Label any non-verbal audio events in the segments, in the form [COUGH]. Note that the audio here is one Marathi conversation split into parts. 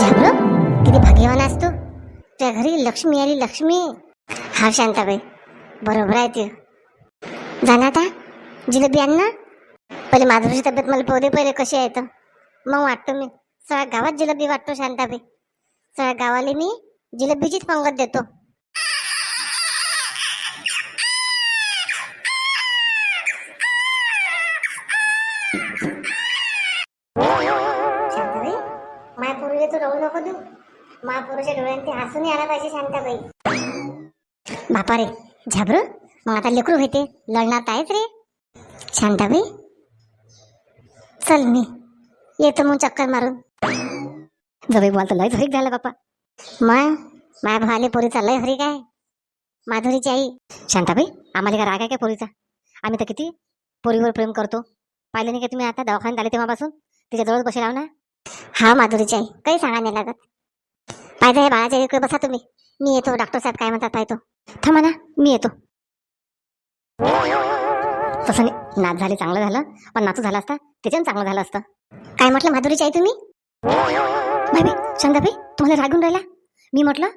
झाबरू किती भाग्यवान असतो त्या घरी लक्ष्मी आली लक्ष्मी. हा शांताबाई. बरोबर आहे ते. जाणार आता. जिलेबी आण ना. पहिले माधुरीची तब्येत मला पोहले पहिले कशी आहे तर. मग वाटतो मी. सगळ्या गावात जिलेबी वाटतो शांताबाई. सगळ्या गावाला मी जिलेबीचीच पंगत देतो. नको देऊ महापुरुषच्या डोळ्यांनी हसून यायला पाहिजे शांताबाई बापा रे झाबर? मग आता लेकरू होते. लढणार आहेच रे. शांताबाई? चल मी. येतो मग चक्कर मारून. जवळ बोलतो लय हरिक झाला बापा मग माया भावाले पोरीचा लय हरीक आहे माधुरीची आई. शांताबाई आम्हाला का राग आहे का पोरीचा? आम्ही तर किती पोरीवर प्रेम करतो. पाहिलं नाही का तुम्ही आता दवाखान्यात आले तेव्हापासून? तिच्याजवळच बसे राहू ना हा माधुरीची आई काही सांगा नाही लागत. पाहिजे हे बाळाच्या इकडे बसा तुम्ही. मी येतो डॉक्टर साहेब काय म्हणतात पाहतो. थांबा ना मी येतो. तसं नाही नाच झाले चांगलं झालं. पण नातू झाला असता त्याच्यानं चांगलं झालं असतं. काय म्हटलं माधुरीची आई तुम्ही? बाई चंदाबाई तुम्हाला रागून राहिला? मी म्हटलं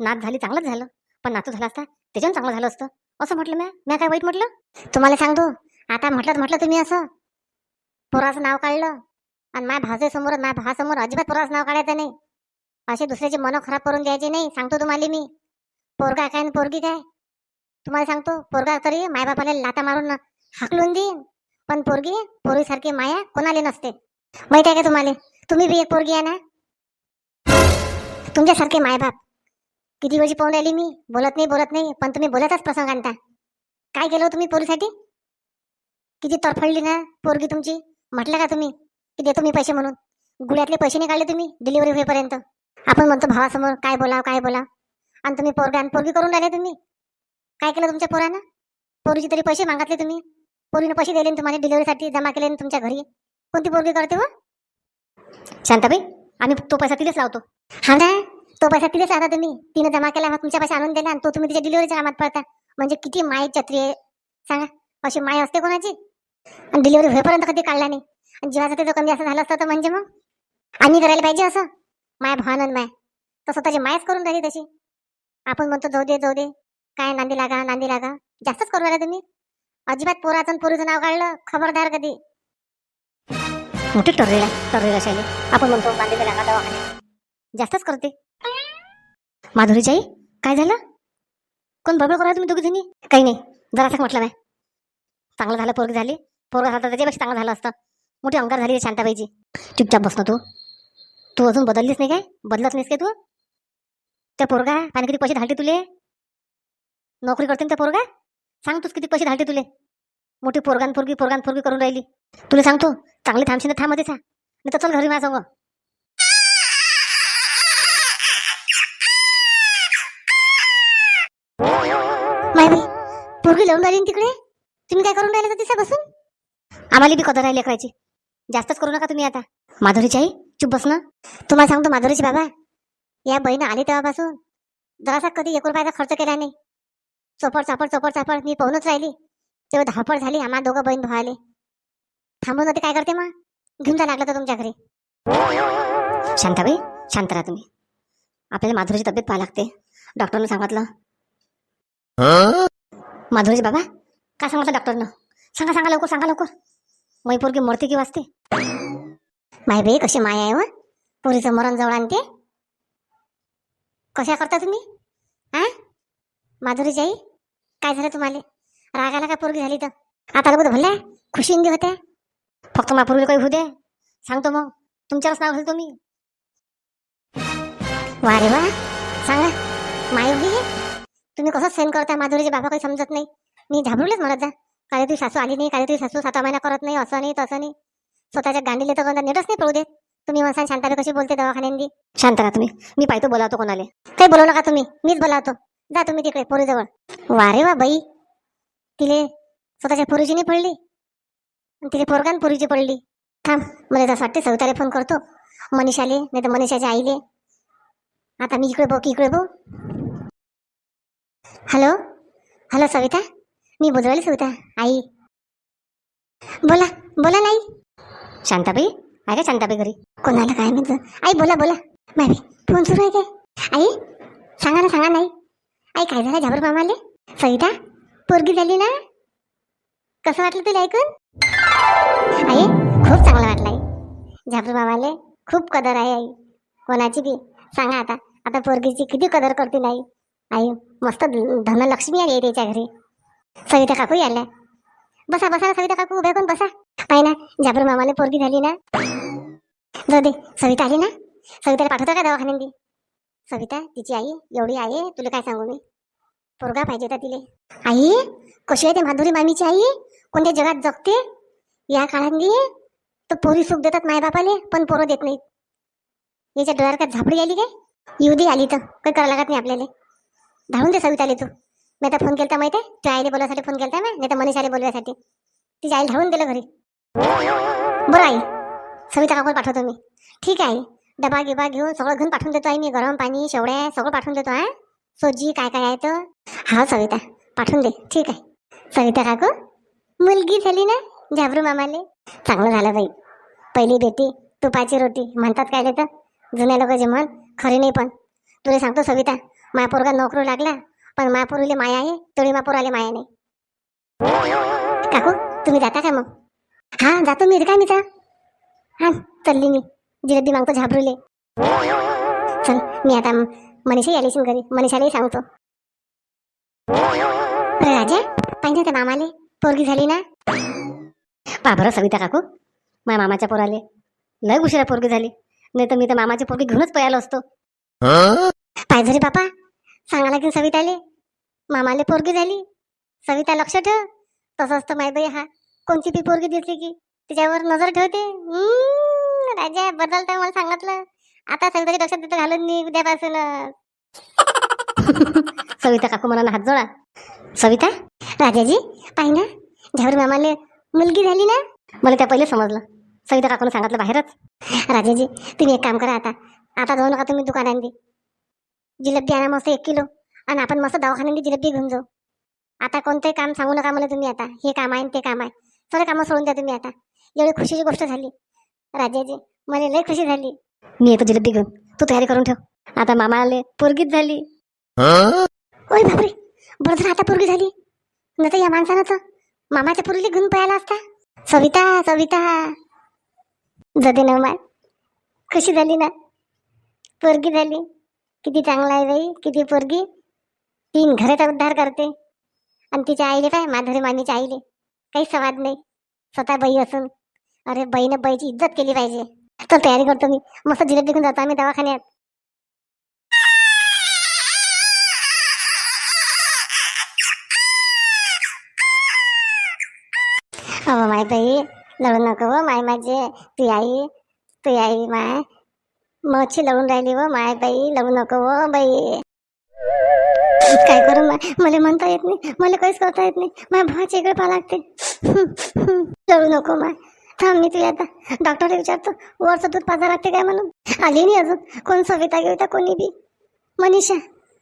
नाच झाली चांगलंच झालं. पण नातू झाला असता त्याच्यानं चांगलं झालं असतं. असं म्हटलं म्या? म्या काय वाईट म्हटलं? तुम्हाला सांगतो आता म्हटलं म्हटलं तुम्ही असं. पोराचं नाव काढलं. आणि माझ्या भावाच्या समोर माझ्या भावासमोर अजिबात पोराच नाव काढायचं नाही. असे दुसऱ्याचे मन खराब करून द्यायचे नाही. सांगतो तुम्हाला मी. पोरगा काय आणि पोरगी काय? तुम्हाला सांगतो पोरगा तरी मायबापाला लाता मारून हाकलून देईन. पण पोरगी पोरीसारखी माया कोणाले नसते. माहिती आहे का तुम्हाला? तुम्ही बी एक पोरगी आहे ना? तुमच्यासारखे मायबाप. किती वेळची पाहून राहिली मी? बोलत नाही बोलत नाही. पण तुम्ही बोलतच प्रसंग आणता. काय केलं हो तुम्ही पोरीसाठी? किती तरफडली ना पोरगी तुमची. म्हटलं का तुम्ही? की देतो मी पैसे म्हणून. गुळ्यातले पैसे नाही काढले तुम्ही डिलिव्हरी होईपर्यंत. आपण म्हणतो भावासमोर काय बोलाव काय बोलाव. आणि तुम्ही पोरगा आणि पोरगी करून राहिले तुम्ही. काय केलं तुमच्या पोरानं? पोरीचे तरी पैसे मागतले तुम्ही. पोरीनं पैसे दिले तुम्हाला डिलिव्हरीसाठी जमा केले तुमच्या घरी. कोणती पोरगी करते व शांताबाई आम्ही तो पैसा तिलेच लावतो. हा ना तो पैसा तिलेच लावता तुम्ही. तिनं जमा केला मग तुमच्या पैसे आणून दिला आणि तो तुम्ही तिच्या डिलिव्हरीच्या कामात पडता. म्हणजे किती माय छत्री आहे. सांगा अशी माय असते कोणाची? आणि डिलिव्हरी होईपर्यंत कधी काढला नाही. जीवाचं ते कमी असं झालं असतं तर म्हणजे मग? आम्ही करायला पाहिजे असं? माय भावानं माय. तर स्वतःची मायच करून राहिली तशी. आपण म्हणतो जाऊ दे जाऊ दे. काय नांदी लागा नांदी लागा. जास्तच करू राहिला तुम्ही. अजिबात पोराचं पोरीचं नाव काढलं खबरदार कधी? मोठी टर्रेला टर्रेला शैली आपण म्हणतो नांदीला लागा दवाखान्यात. जास्तच करते. माधुरीची आई काय झालं? कोण बबळ करा तुम्ही दोघी जणी काही नाही. जरासं म्हटलं नाही चांगलं झालं पोरगी झाली. पोरगा झाला तर त्याच्यापेक्षा चांगलं झालं असतं. मोठी अंगार झाली शांताबाईची चुपचाप बसणं तू. तू अजून बदललीस नाही काय? बदलत नाहीस काय तू? त्या पोरगा आणि किती पैसे धाडते तुले? नोकरी करते ना त्या पोरगा? सांग तूच किती पैसे धाडते तुले. मोठी पोरगान पोरगी पोरगान पोरगी करून राहिली. तुला सांगतो चांगली थांबशी ना थांबते हा नाही तर चल घरी माझ्या संग माय पोरगी लावून राहिली तिकडे? तुम्ही काय करून राहिले तिसा बसून आम्हाला बी कदर राहिले करायची जास्तच करू नका तुम्ही आता. माधुरीची आई चुप बस ना. तुम्हाला सांगतो माधुरीची बाबा या बहीण आली तेव्हापासून जरासा कधी एक रुपयाचा खर्च केला नाही. चोपड चापड चोपड चापड मी पाहूनच राहिली. तेव्हा धावपळ झाली आम्हा दोघं बहीण भावाले. थांबून होते काय करते मग? घेऊन जा लागलं तर तुमच्या घरी. शांताबाई शांत राहा तुम्ही. आपल्याला माधुरीची तब्येत पाहायला लागते. डॉक्टरनं सांगितलं. माधुरीची बाबा काय सांगितलं डॉक्टरनं? सांगा सांगा लवकर सांगा लवकर. मै पोरगी मरते की वाचते? माय बाई कशी माया आहे व पोरीचं मरण जवळ आणते? कशा करता तुम्ही? आ? माधुरीची आई काय झालं तुम्हाला? रागाला काय पोरगी झाली तर? आता लोक भरल्या दे होत्या? फक्त मा पोरीला काही होऊ दे. सांगतो मग. तुमच्यावरच नाव घालतो मी. वा रे वा. सांगा माय होई तुम्ही कसं सेंड करता माधुरीचे बाबा काही समजत नाही. मी घाबरूनच म्हणत जा. काय तुझी सासू आली नाही काय तुझी सासू सात महिना करत नाही असं नाही तसं नाही. स्वतःच्या गांडीले तर कोणता नीटच नाही पळू देत. तुम्ही म्हणसान शांताला कशी बोलते दवाखान्यांनी? शांत राहा तुम्ही. मी पाहतो बोलावतो कोणाले. काही बोलू नका तुम्ही. मीच बोलावतो. जा तुम्ही तिकडे पोरीजवळ. वा रे वा बाई. तिले स्वतःच्या पोरीची नाही पडली. आणि तिथे पोरगान पोरीची पडली. थांब मला तसं वाटते सविताला फोन करतो. मनीषाले नाही तर मनीषाच्या आईले. आता मी इकडे बघू की इकडे बघू. हॅलो? हॅलो सविता? मी बोलवायला सविता? आई. बोला बोला नाही. शांताबाई? आहे का शांताबाई घरी? कोणाला काय म्हणतं आई बोला बोला. मावी फोन सुरू आहे काय? आई सांगा ना सांगा नाही. आई काय झालं? झाबर मामाले सविता पोरगी झाली ना? कसं वाटलं तुला ऐकून? आई खूप चांगलं वाटलं आई. झाबर मामाले खूप कदर आहे आई. कोणाची बी. सांगा आता. आता पोरगीची किती कदर करते आई? आई मस्त धनलक्ष्मी आली आहे त्याच्या घरी. सविता काकू आल्या. बसा बसा सविता काकू. उभ्या कोण? बसा. पाय ना जाबर मामाला पोरगी झाली ना. जाऊ दे सविता आली ना. सविताला पाठवता का दवाखान्यात सविता तिची आई एवढी आहे तुला काय सांगू मी? पोरगा पाहिजे होता तिले. आई कशी आहे ते माधुरी मामीची आई? कोणत्या जगात जगते? या काळातली तर पोरी सुख देतात मायबापाले पण पोरं देत नाहीत. याच्या डोळ्यावर का झापडी आली काय? येऊ दे आली तर काही करावं लागत नाही आपल्याला. धाडून दे सविताले तू. मी आता फोन केलता माहिती आहे तुझ्या आईले बोलायसाठी फोन केलता ना नाही तर मनीषाले बोलवायसाठी. तिच्या आईला धाडून दिलं घरी. बरं आई. सविता काकूला पाठवतो मी. ठीक आहे डबा गिबा घेऊन सगळं घेऊन पाठवून देतो आहे मी. गरम पाणी शेवड्या सगळं पाठवून देतो आहे सोजी काय काय आहे तर हा सविता. पाठवून दे. ठीक आहे. सविता काकू मुलगी झाली ना? झाबरू मामाले. चांगलं झालं बाई. पहिली बेटी तुपाची रोटी. म्हणतात काय तर? जुन्या लोकांचे म्हण खरे नाही पण. तुला सांगतो सविता मायापोरगा नोकरू लागला पण मायापोरीले माया आहे तोळी मा माया नाही. काकू तुम्ही जाता का मग? हा जातो मी. काय मीचा? हा चालली मी. जिलेबी मागतो झाबरूले. चल मी आता मनीषा आली घरी. मनीषालाही सांगतो. राजा पाहिजे त्या मामाले. पोरगी झाली ना? पा बरं सविता काकू. माझ्या मामाच्या पोराले. लय उशिरा पोरगी झाली. नाही तर मी तर मामाची पोरगी घेऊनच पळालो असतो. पाहिजे रे बापा. सांगा लागेल सविताले. मामाले पोरगी झाली. सविता लक्ष ठेव. तसं असतं माय बाई हा. कोणती बी पोरगी दिसली की तिच्यावर नजर ठेवते? राजा बदलता मला सांगितलं. आता सविताच्या लक्षात तिथं घालून मी उद्यापासून [LAUGHS] सविता काकू मला हात जोडा. सविता राजाजी पाहि ना. झावर मामाले मुलगी झाली ना? मला त्या पहिले समजलं. सविता काकून सांगितलं बाहेरच. राजाजी तुम्ही एक काम करा आता. आता जाऊ नका तुम्ही दुकानात बी जिलेबी आणा मस्त एक किलो. आणि आपण मस्त दवाखान्यात जिलेबी घेऊन जाऊ. आता कोणतंही काम सांगू नका मला तुम्ही आता. हे काम आहे आणि ते काम आहे. सगळे कामं सोडून द्या तुम्ही आता. एवढी खुशीची गोष्ट झाली. राजाजी मला लय खुशी झाली. मी येतो जिलेबी घेऊन. तू तयारी करून ठेव. आता मामाले पोरगीच झाली. ओय बापरे बरं झालं आता पोरगी झाली. न तर या माणसानं तर मामाच्या पोरीला घेऊन पळाला असता. सविता सविता. जदे ना माय. खुशी झाली ना? पोरगी झाली. किती चांगला आहे बाई किती पोरगी. तीन घराचा उद्धार करते. आणि तिच्या आईले काय माधुरी मामीच्या आईले. काही सवाद नाही. स्वतः बाई असून. अरे बाईनं बाईची इज्जत केली पाहिजे. तर तयारी करतो मी. मस्त जिलेबी घेऊन जातो आम्ही दवाखान्यात. अहो माय बाई लढू नको व माय माझे. ती आई ती आई माय. मच्छी लढून राहिली व माय बाई लढू नको व बाई. मला म्हणता येत नाही. मला काहीच करता येत नाही. माझ्या भावाच्या इकडे पाहा लागते. हं, नको माय. थांब मी तुला आता डॉक्टरला विचारतो. वरचं दूध पाजा लागते काय म्हणून? आली नाही अजून. कोण सविता घेता कोणी बी? मनीषा.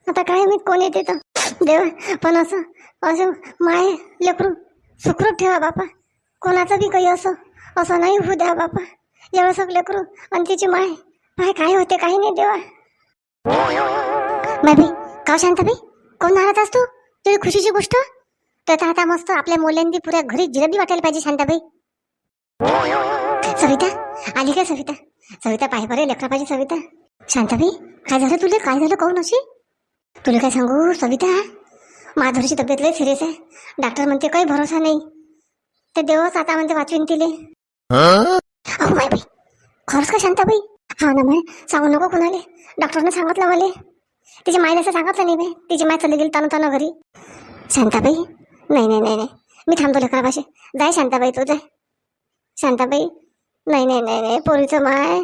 आता काय मी कोण येते तर? देवा पण असं असं माय लेकरू सुखरूप ठेवा बापा. कोणाचं बी काही असं असं नाही होऊ द्या बापा. एवढं सगळं लेकरू आणि तिची माय. माय काय होते काही नाही देवा. बाई का शांताबाई कोण नाराज असतो तुझी खुशीची गोष्ट? तर आता मस्त आपल्या मुलांनी पुऱ्या घरी जिलेबी वाटायला पाहिजे शांताबाई. सविता आली काय सविता? सविता पाय बरे लेकरा पाहिजे सविता. शांताबाई काय झालं तुले? काय झालं काऊन अशी? तुला काय सांगू सविता? माधुरीची तब्येत लय सिरियस आहे. डॉक्टर म्हणते काही भरोसा नाही. ते देवच आता म्हणते वाचवीन तिले. अहो बाई बाई. खरंच का शांताबाई? हा ना मग सांगू नको कुणाले. डॉक्टरनं सांगितलं मला. तिच्या मायला असं सांगितलं नाही बाई तिची माय चालली गेली ताना घरी. शांताबाई नाही नाही नाही नाही. मी थांबतो लेकरापाशी. जाय शांताबाई तू जाय. शांताबाई नाही नाही नाही नाही पोरीचं माय.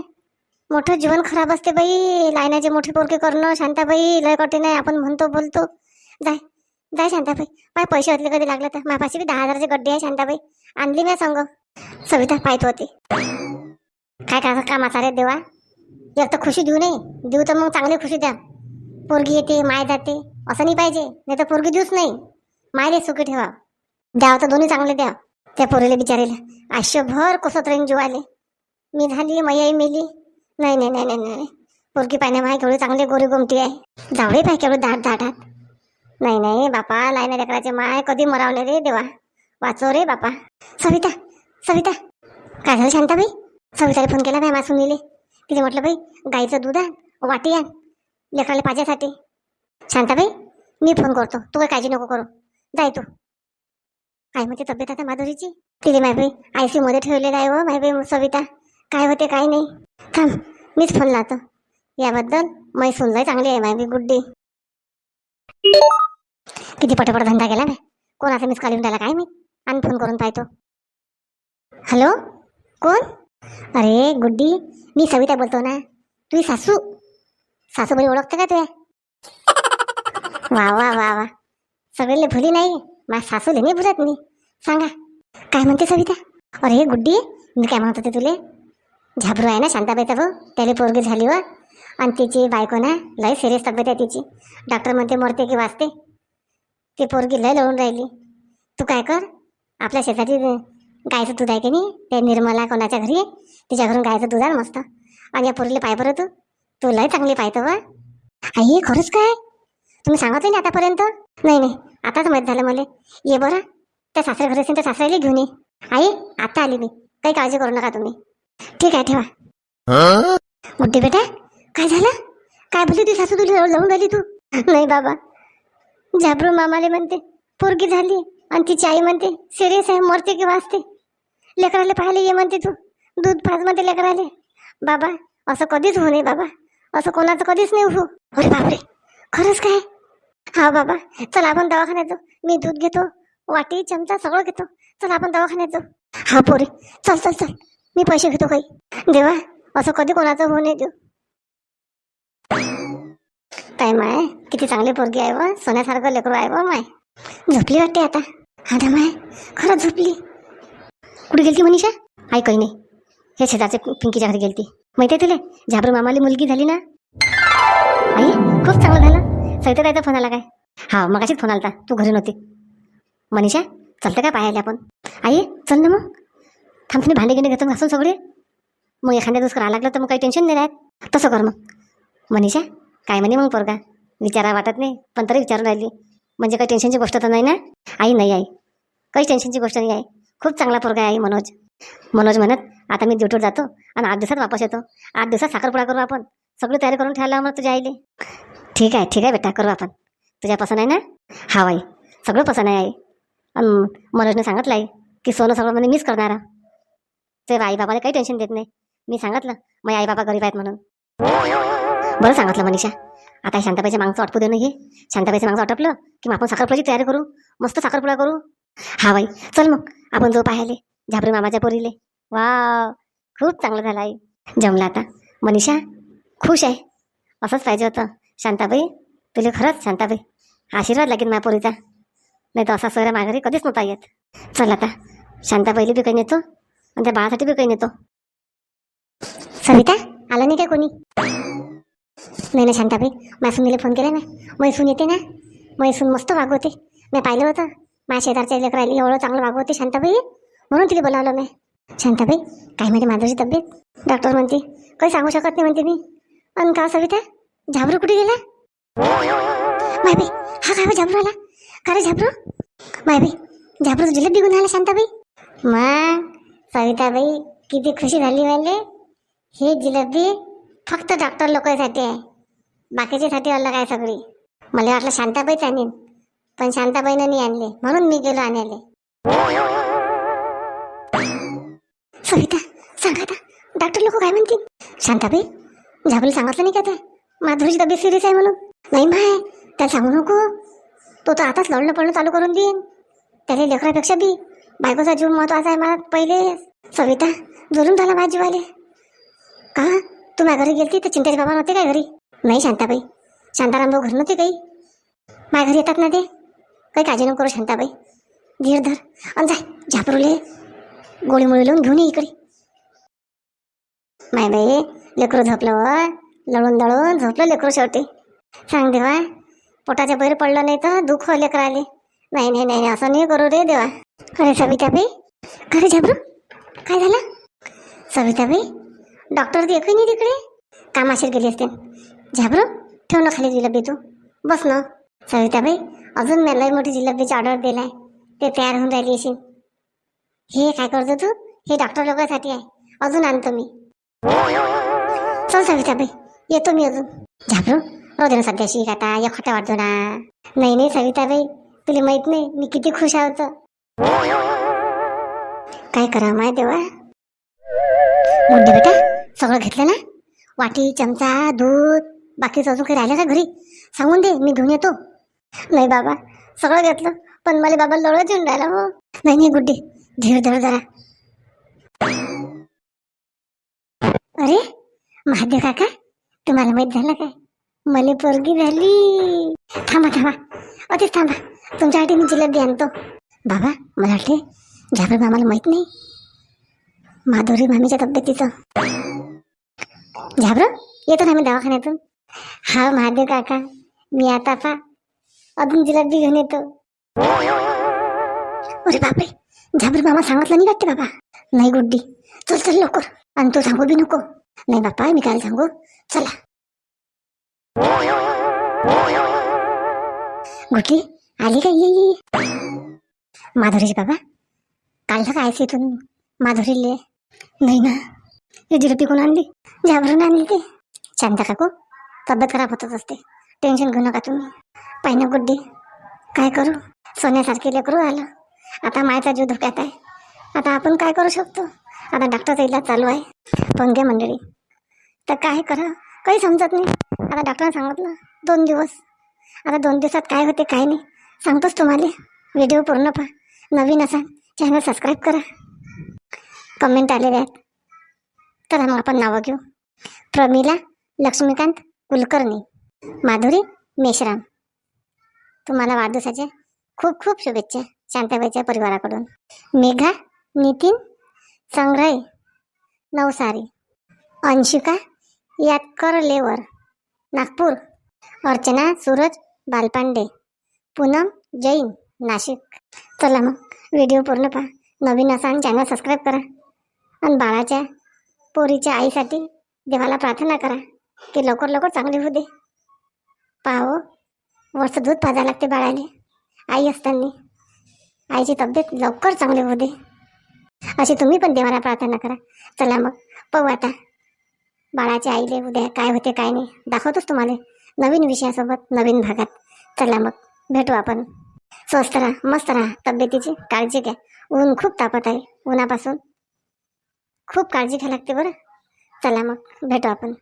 मोठं जीवन खराब असते बाई. लायनाचे मोठे पोरके करणं शांताबाई लय कठीण आहे. आपण म्हणतो बोलतो. जाय जाय शांताबाई. पाय पैसे होतले कधी लागले तर. माझ्यापाशी बी दहा हजाराची गड्डे आहे शांताबाई. आणली मी सांग. सविता पाहत होती. काय काय कामाचा रे देवा. एक तर खुशी देऊ नये. देऊ तर मग चांगली खुशी द्या. पोरगी येते माय जाते असं नाही पाहिजे नाही तर पोरगी देऊच नाही. मायले सुखी ठेवा. द्याव तर दोन्ही चांगले द्या. त्या पोरीला बिचारीला. आयुष्यभर कसत राहीन जीवाले मी झाली मैयाई मेली. नाही नाही नाही नाही नाही. पोरगी पाहिजे माय केवढी चांगली गोरी गोमटी आहे. जावळी पाहिजे केवढी दाट दाटात. नाही नाही बापा लायना लेकराचे माय कधी मरावले रे देवा. वाचव रे बापा. सविता सविता. काय झालं शांताबाई? सविताला फोन केला बाय मासून नेले तिथे म्हटलं बाई गाईचं दूध आण वाटी आण. लेकराला पाहिजेसाठी. शांताबाई मी फोन करतो. तू काही काळजी नको करू. जाय तू काय म्हणते तब्येत आता माधुरीची? तिने माय आय सी मध्ये ठेवलेलं आहे व माय सविता. काय होते काय नाही. थांब मीच फोन लावतो. याबद्दल मै सुनलाय चांगली आहे मायबी गुड गुड्डी. किती पटापट धंदा केला ना कोणाचा मिस कॉल येऊन राहिला काय मी आणि फोन करून पाहतो. हॅलो कोण? अरे गुड्डी मी सविता बोलतो ना. तुझी सासू? सासूबाई ओळखतं ओळखते का तुया? वा वा वा वा. सगळे भुली नाही? माझ्या सासूले नाही भुलत मी. सांगा काय म्हणते सविता? अरे गुड्डी मी काय म्हणत होते तुले? झाबरू आहे ना शांताबाईचा भाऊ हो? त्याला पोरगी झाली व. आणि तिची बायको ना लय सिरियस तब्येत आहे तिची. डॉक्टर म्हणते मरते की वाचते. ती पोरगी लय लढून राहिली. तू काय कर? आपल्या शेजारी गायचं दूध आहे की नाही? ते निर्मला कोणाच्या घरी? आहे तिच्या घरून गायचं दूध आण मस्त. आणि या पोरीला पाय बरं तू. तू लय चांगली पाहतो व. आई खरंच काय? तुम्ही सांगत नाही आतापर्यंत? नाही नाही. आताच माहीत झालं मला. ये बरं. त्या सासऱ्या घरी असेल तर सासऱ्याला घेऊन ये. आई आता आली मी. काही काळजी करू नका तुम्ही. ठीक आहे ठेवा. गुड्डी बेटा काय झालं? काय बोलली ती सासू तुला लावून राहिली तू? नाही बाबा. झाबरू मामाले म्हणते. पोरगी झाली. आणि तिची आई म्हणते सिरियस आहे मरते की वाचते? लेकराले पाहिले ये म्हणते तू. दूध पाच म्हणते लेकराले. बाबा असं कधीच होऊ नये बाबा. असं कोणाचं कधीच नाही हो. अरे बापरे. खरंच काय? हा बाबा चल आपण दवाखान्यात जाऊ. मी दूध घेतो वाटी चमचा सगळं घेतो. चल आपण दवाखान्यात जाऊ. हा पोरे चल चल चल. मी पैसे घेतो काही. देवा असं कधी कोणाचं होऊ नाही देऊ. काय माय किती चांगली पोरगी आहे व. सोन्यासारखं लेकरू आहे व माय. झोपली वाटते आता. हा ना माय खरंच झोपली. कुठे गेलती मनीषा? आई काही नाही. हे शेजारचे पिंकीच्या घरी गेलती. माहिती आहे तुला? झाबरू मामाली मुलगी झाली ना? आई खूप चांगलं झालं. सविता ताईचा फोन आला काय? हा मगाशीच फोन आलता. तू घरी नव्हती मनीषा चलतं काय पाहायला आपण? आई चल ना मग. थांब भांडे गिंडे घेतो घासून सगळे मग एखाद्या दिवस करायला लागलं तर मग काही टेन्शन नाही राहत. तसं कर मग. मनीषा काय म्हणे मग पोरगा? विचारा वाटत नाही पण तरी विचारून राहिली. म्हणजे काही टेन्शनची गोष्ट तर नाही ना? आई नाही आई. काही टेन्शनची गोष्ट नाही आहे खूप चांगला पोरगा आहे मनोज. मनोज म्हणत आता मी ड्युटीवर जातो आणि आठ दिवसात वापस येतो. आठ दिवसात साखरपुडा करू आपण. सगळी तयारी करून ठेवायला मग तुझ्या आईले. ठीक आहे ठीक आहे बेटा करू आपण. तुझ्या पसंत आहे ना? हा आई सगळं पसंत आहे आई. आणि मनोजने सांगितलं आहे की सोनं सगळं म्हणजे मीच करणार ते आईबाबाला काही टेन्शन देत नाही. मी सांगितलं मग आई बाबा गरीब आहेत म्हणून. बरं सांगितलं मनीषा. आता हे शांताबाईच्या मागचं आटपू देणं हे शांताबाईच्या मागचं आटपलं की मग आपण साखरपुड्याची तयारी करू. मस्त साखरपुडा करू. हा बाई चल मग. आपण जो पाहिले झाबरू मामाच्या पोरीले. वा खूप चांगलं झालं आहे जमलं आता. मनीषा खुश आहे. असंच पाहिजे होतं. शांताबाई तुला खरंच शांताबाई. आशीर्वाद लागेल माझ्या पोरीचा. नाही तर असा सोयरा माघारी कधीच नव्हता येत. चल आता. शांताबाईला बी काही नेतो आणि त्या बाळासाठी बी काही नेतो. सविता आला नाही काय कोणी? नाही ना शांताबाई. मैसूनला फोन केला ना. मैसून येते ना. मैसून मस्त वागवते. मी पाहिलं होतं. माझ्या शेजारच्या लेकरायला एवढं चांगलं वागवते शांताबाई. म्हणून तिथे बोलावलं मी. शांताबाई काय म्हणते माधवची तब्येत? डॉक्टर म्हणते काही सांगू शकत नाही म्हणते मी. आणि का सविता झाबरू कुठे गेला? मायबी हा काय हो झाबरू आला? का रे झाबरू? मायबी झाबरू जिलेबी घेऊन आला शांताबाई. मग सविताबाई किती खुशी झाली वाले हे जिलेबी फक्त डॉक्टर लोकांसाठी आहे. बाकीच्यासाठी अलग आहे सगळी? मला वाटलं शांताबाईच आणीन पण शांताबाईनं नाही आणले म्हणून मी गेलो आणायला. सविता सांगा आता डॉक्टर लोक काय म्हणतील? शांताबाई झाबली सांगितलं नाही का ते माधुरीची तब्येत सिरियस आहे म्हणून. नाही माय त्याला सांगू नको. तो तर आताच लढणं पडणं चालू करून देईन. त्याच्या लेकरापेक्षा बी बायकोचा जीव महत्त्वाचा आहे मला पहिले. सविता जोरून झाला माझ्या जीवाले. का? तू माझ्या घरी गेलती तर चिंताचे बाबा नव्हते काय घरी? नाही शांताबाई. शांताराम भाऊ घरी नव्हते काही? माझ्या घरी येतात ना ते? काही काळजी नको करू शांताबाई. धीर धर. आणि जाय झापरुले. गोळी मोळी लावून घेऊन ये इकडे. माय बाई लेकरू झोपल्यावर हो. लळून दळून झोपलं लेकरू शेवटी. सांग देवा पोटाच्या बैर पडलं नाही तर दुःख हो लेकर आले नाही नाही नाही असं नाही करू रे देवा. अरे सविता खरे झाबरू काय झालं? सविताबाई डॉक्टर ते एकही नाही तिकडे. कामाशीर गेली असते. झाबरू ठेव ना खाली जिलबी तू. बस ना. सविताबाई अजून मी लई मोठी जिलबीची ऑर्डर दिलाय. ते तयार होऊन राहिली अशी. हे काय करतो तू? हे डॉक्टर लोकांसाठी आहे. अजून आणतो मी. चल सविताबाई येतो मी अजून. झाबरू रोज सध्याशी आता या खोटा वाटतो ना. नाही नाही सविताबाई तुला माहीत नाही मी किती खुश आहोत काय करा माय देवा? मुंडे बेटा सगळं घेतलं ना? वाटी चमचा दूध बाकीचं अजून काही राहिलं का घरी? सांगून दे मी घेऊन येतो. नाही बाबा सगळं घेतलं पण मला बाबा लवळच येऊन राहिला हो. नाही नाही गुड्डी. धीर धर जरा. अरे महादेव काका तुम्हाला माहीत झालं काय? मला पोरगी झाली. थांबा थांबा. अतिच थांबा. तुमच्यासाठी मी जिलेबी आणतो. बाबा मला वाटते झाबर मामाला माहीत नाही. माधुरी मामीच्या तब्येतीचं. झाबर येतो ना मी दवाखान्यातून. हा महादेव काका मी आता पा अजून जिलेबी घेऊन येतो. अरे बापरे. झाबर मामा सांगितलं नाही वाटते बाबा? नाही गुड्डी. चल चल लवकर. आणि तू सांगू बी नको. नाही बाप्पा मी काय सांगू? चला. गुड्डी आली का? ये ये, ये. माधुरीची बाबा काढलं काय इथून? माधुरीले. नाही ना. हे जिलेबी कोण आणली? झाबरून आणली ते. शांता काकू तब्येत खराब होतच असते. टेन्शन घेऊ नका तुम्ही. पाहिजे गुड्डी. काय करू? सोन्यासारखे लेकरू आलं. आता मायचा जीव धोक्यात आहे. आता आपण काय करू शकतो? आता डॉक्टरचा इलाज चालू आहे. पण मंडळी. तर काय करा. काही समजत नाही. आता डॉक्टरनं सांगितलं दोन दिवस. आता दोन दिवसात काय होते काय नाही. सांगतोच तुम्हाला. व्हिडिओ पूर्ण पहा. नवीन असाल चॅनल सबस्क्राईब करा. कमेंट आलेले आहेत. तर मग आपण नावं घेऊ. प्रमिला लक्ष्मीकांत कुलकर्णी माधुरी मेश्राम तुम्हाला वाढदिवसाच्या खूप खूप शुभेच्छा. शांताबाईच्या परिवाराकडून. मेघा नितीन संग्रही नवसारी अंशिका यातकर लेवर नागपूर अर्चना सूरज बालपांडे पूनम जैन नाशिक. चला मग व्हिडिओ पूर्ण पहा. नवीन असाल चॅनल सबस्क्राईब करा. आणि बाळाच्या पोरीच्या आईसाठी देवाला प्रार्थना करा की लवकर लवकर चांगली होऊ दे. पाहो वर्ष दूध पाजा लागते बाळाले. आई असताना. आईची तब्येत लवकर चांगली होऊ दे. अशी तुम्ही पण देवाला प्रार्थना करा. चला मग पाहू आता. बाळाच्या आईले उद्या काय होते काय नाही. दाखवतोच तुम्हाला. नवीन विषयासोबत नवीन भागात. चला मग भेटू आपण. स्वस्त राहा मस्त राहा. तब्येतीची काळजी घ्या. ऊन खूप तापत आहे उन्हापासून. खूप काळजी घ्या लागते बरं. चला मग भेटू आपण.